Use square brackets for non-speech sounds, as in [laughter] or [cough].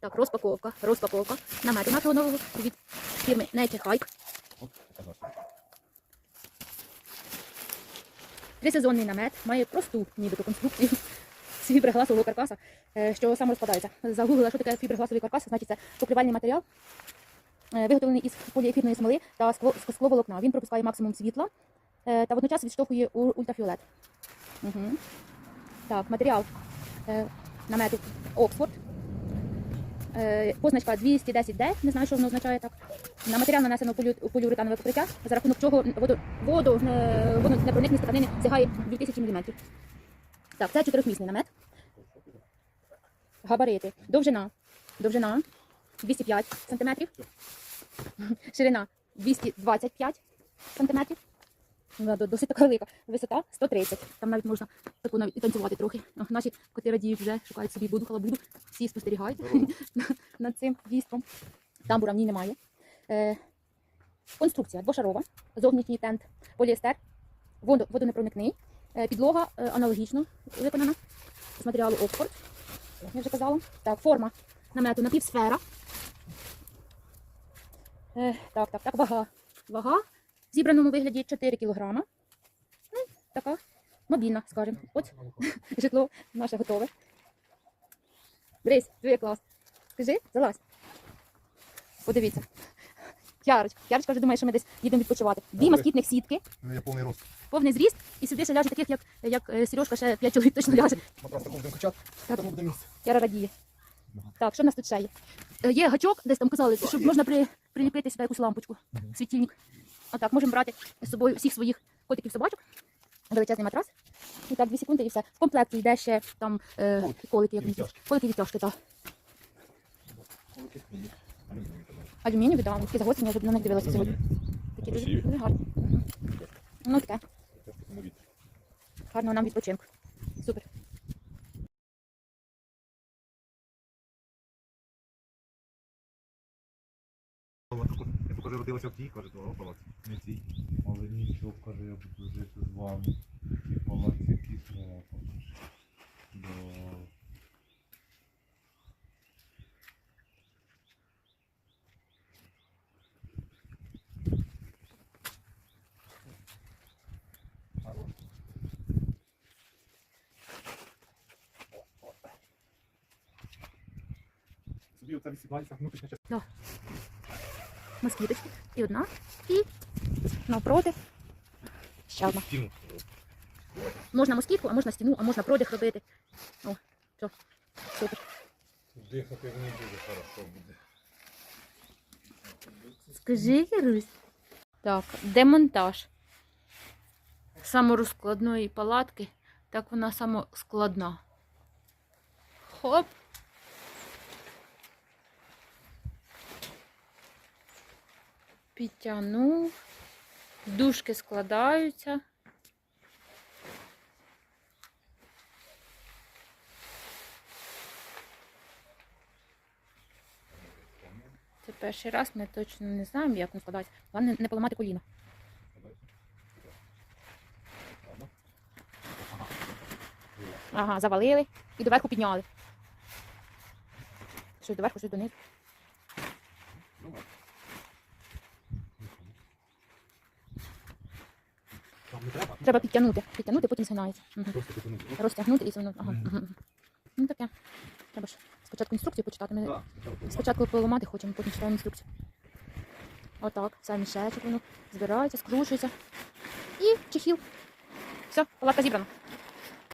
Так, розпаковка, розпаковка намету нашого нового від фірми Nature Hike. Трисезонний намет має просту нібито конструкцію [laughs] з фіброгласового каркаса, е, що саме розпадається. Загуглила, що таке фіброгласовий каркас, значить це покривальний матеріал, е, виготовлений із поліефірної смоли та скло- скловолокна. Він пропускає максимум світла е, та водночас відштовхує ультрафіолет. Угу. Так, матеріал намету Оксфорд. Е, Позначка 210D, не знаю, що воно означає так. На матеріал нанесено поліуретанове покриття, за рахунок чого воду, воду, е, водонепроникність тканини сягає 2000 мм. Так, це чотирьохмісний намет. Габарити. Довжина. Довжина 205 см. Ширина 225 см. Досить така велика. Висота 130. Там навіть можна таку навіть і танцювати трохи. Наші коти радіють вже, шукають собі буду, халабуду. Всі спостерігають [laughs] над цим дійством. Тамбура в ній немає. Е, конструкція двошарова, зовнішній тент, поліестер, водо- водонепроникний, е, підлога е, аналогічно виконана з матеріалу Оксфорд, я вже казала. Так, форма намету напівсфера. Е, так, так, так, вага. Вага зібраному вигляді 4 кг. Ну, така мобільна, скажімо. От [laughs] житло наше готове. Брись, твій клас. Скажи, залазь. Подивіться. Ярочка. Ярочка вже думає, що ми десь їдемо відпочивати. Дві москітних сітки, Ну, я повний рост. повний зріст, і сюди ще ляже таких, як, як е, Сережка, ще 5 чоловік точно ляже. Матрас такого будемо качати. Так. Тому буде місце. Яра радіє. Так, що в нас тут ще є? Е, Є гачок, десь там казали, щоб можна при, приліпити сюди якусь лампочку, світильник. Отак, можемо брати з собою всіх своїх котиків собачок. Величезний матрас. І так, дві секунди і все. В комплекті йде ще там е, Колики. як відтяжки. колики відтяжки, так. Алюмінієві, так. Такі загострення, я вже на них дивилася сьогодні. Такі дуже, дуже гарні. Мгм. Ну таке, гарного нам відпочинку. Супер. Покажу, родилася в тій, каже, то палаці. Не цій. Але нічого, каже, я буду жити з вами. І палаці кислого покаже. Да. Собі оце відсібається внутрішня частина. Москіточки. І одна. І навпроти. Ще одна. Можна москітку, а можна стіну, а можна продих робити. О, все. Супер. Дихати не дуже хорошо буде. Скажи, Русь. Так, демонтаж саморозкладної палатки. Так вона самоскладна. Хоп. Підтягнув. Дужки складаються. Це перший раз, ми точно не знаємо, як він складається. Головне не поламати коліно. Ага, завалили і доверху підняли. Щось доверху, щось донизу. Там не треба. Треба підтягнути. Підтягнути, потім згинається. Угу. Просто потягнути. Розтягнути і згинути. Ага. Мгм. мгм. Ну таке. Треба ж спочатку інструкцію почитати. Ми Так, спочатку поламати хочемо, потім читаємо інструкцію. Отак, це мішечок, воно збирається, скручується. І чехіл. Все, палатка зібрана.